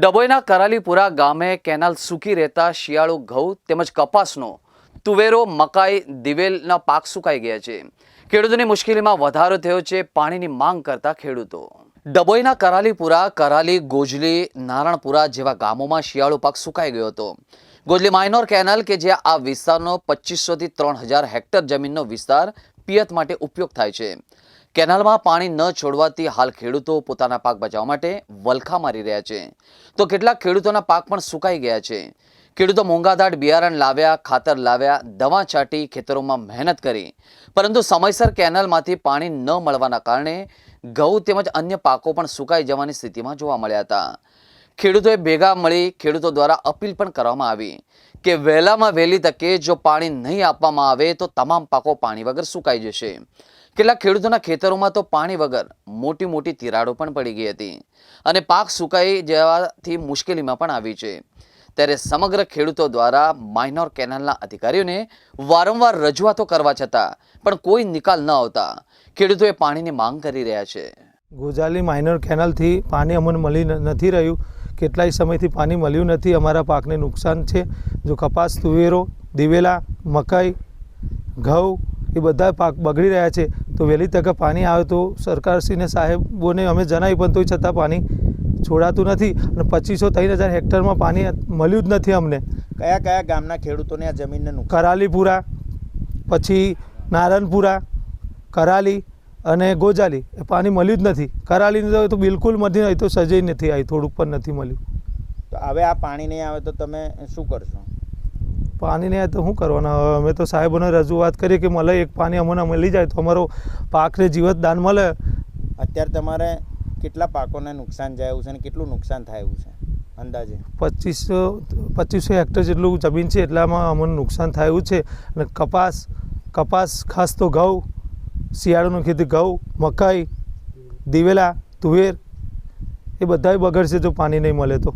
ડભોઈના કરાલીપુરા ગામે કેનાલ સૂકી રહેતા શિયાળુ ઘઉં તેમજ કપાસનો તુવેરો, મકાઈ, દિવેલના પાક સુકાઈ ગયા છે. ખેડૂતોની મુશ્કેલીમાં વધારો થયો છે પાણીની માંગ કરતા ખેડૂતો. ડભોઈના કરાલીપુરા, કરાલી, ગોજલી, નારણપુરા જેવા ગામોમાં શિયાળુ પાક સુકાઈ ગયો હતો. ગોજલી માઇનોર કેનાલ કે જે આ વિસ્તારનો પચીસોથી ત્રણ હજાર હેક્ટર જમીનનો વિસ્તાર પિયત માટે ઉપયોગ થાય છે. કેનાલમાં પાણી ન છોડવાથી હાલ ખેડૂતો પોતાના પાક બચાવવા માટે વલખા મારી રહ્યા છે. તો કેટલાક ખેડૂતોના પાક પણ સુકાઈ ગયા છે. ખેડૂતો મોંઘાદાટ, બિયારણ લાવ્યા, ખાતર લાવ્યા, દવા છાંટી ખેતરોમાં મહેનત કરી. પરંતુ સમયસર કેનાલમાંથી પાણી ન મળવાના કારણે ઘઉં તેમજ અન્ય પાકો પણ સુકાઈ જવાની સ્થિતિમાં જોવા મળ્યા હતા. ખેડૂતોએ ભેગા મળી ખેડૂતો દ્વારા અપીલ પણ કરવામાં આવી કે વહેલામાં વહેલી તકે જો પાણી નહીં આપવામાં આવે તો તમામ પાકો પાણી વગર સુકાઈ જશે. કેટલાક ખેડૂતોના ખેતરોમાં તો પાણી વગર મોટી મોટી તિરાડો પણ પડી ગઈ હતી અને પાક સુકાઈ જવાથી મુશ્કેલીમાં પણ આવી છે. ત્યારે સમગ્ર ખેડૂતો દ્વારા માઇનોર કેનાલના અધિકારીઓને વારંવાર રજૂઆતો કરવા છતાં પણ કોઈ નિકાલ ન આવતા ખેડૂતોએ પાણીની માંગ કરી રહ્યા છે. ગોઝાલી માઇનોર કેનાલથી પાણી અમને મળી નથી રહ્યું. કેટલાય સમયથી પાણી મળ્યું નથી. અમારા પાકને નુકસાન છે. જો કપાસ, તુવેરો, દિવેલા, મકાઈ, ઘઉં એ બધા પાક બગડી રહ્યા છે. તો વહેલી તકે પાણી આવે તો સરકારશ્રીને સાહેબોને અમે જણાવી પણ તોય છતાં પાણી છોડાતું નથી. અને પચીસો ત્રણ હજાર હેક્ટરમાં પાણી મળ્યું જ નથી અમને. કયા કયા ગામના ખેડૂતોને આ જમીનને કરાલીપુરા પછી નારણપુરા કરાલી અને ગોજાલી. એ પાણી મળ્યું જ નથી. કરાલીને તો બિલકુલ મળી નહીં તો સજઈ નથી આવી થોડુંક પણ નથી મળ્યું. તો હવે આ પાણી નહીં આવે તો તમે શું કરશો? પાણી નહીં આવે તો શું કરવાના? હવે અમે તો સાહેબોને રજૂઆત કરીએ કે મળે એક પાણી અમને મળી જાય તો અમારો પાકને જીવતદાન મળે. અત્યારે તમારે કેટલા પાકોને નુકસાન જાય એવું છે અને કેટલું નુકસાન થાય એવું છે? અંદાજે? પચીસો પચીસો હેક્ટર જેટલું જમીન છે એટલામાં અમને નુકસાન થાય છે. અને કપાસ કપાસ ખાસ તો ઘઉં શિયાળાનું ખેતી ઘઉં મકાઈ દિવેલા તુવેર એ બધાય બગડશે જો પાણી નહીં મળે તો.